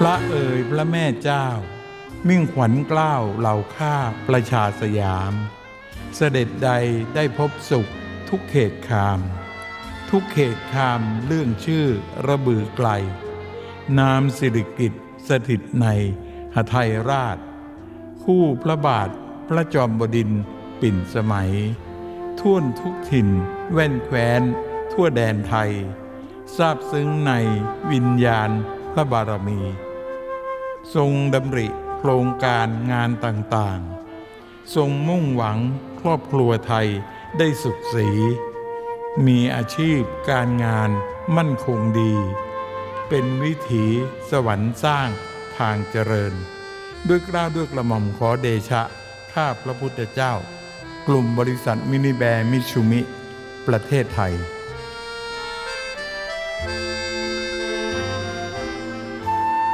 พระเอ่ยพระแม่เจ้า มิ่งขวัญเกล้าวเหล่าข้าประชาสยาม เสด็จใดได้พบสุขทุกเขตคาม ทุกเขตคามเรื่องชื่อระบือไกล นามสิริกิตสถิตในหทัยราช คู่พระบาทพระจอมบดินปิ่นสมัย ท่วนทุกถิ่นแว่นแคว้น ทั่วแดนไทย ทราบซึ้งในวิญญาณพระบารมี ทรงดำริโครงการงานต่างๆ ทรงมุ่งหวังครอบครัวไทยได้สุขสี มีอาชีพการงานมั่นคงดี เป็นวิถีสวรรค์สร้างทางเจริญ ด้วยกล้าวด้วยกระหม่อมขอเดชะ ข้าพระพุทธเจ้า กลุ่มบริษัทมินิแบร์มิตซูมิ ประเทศไทย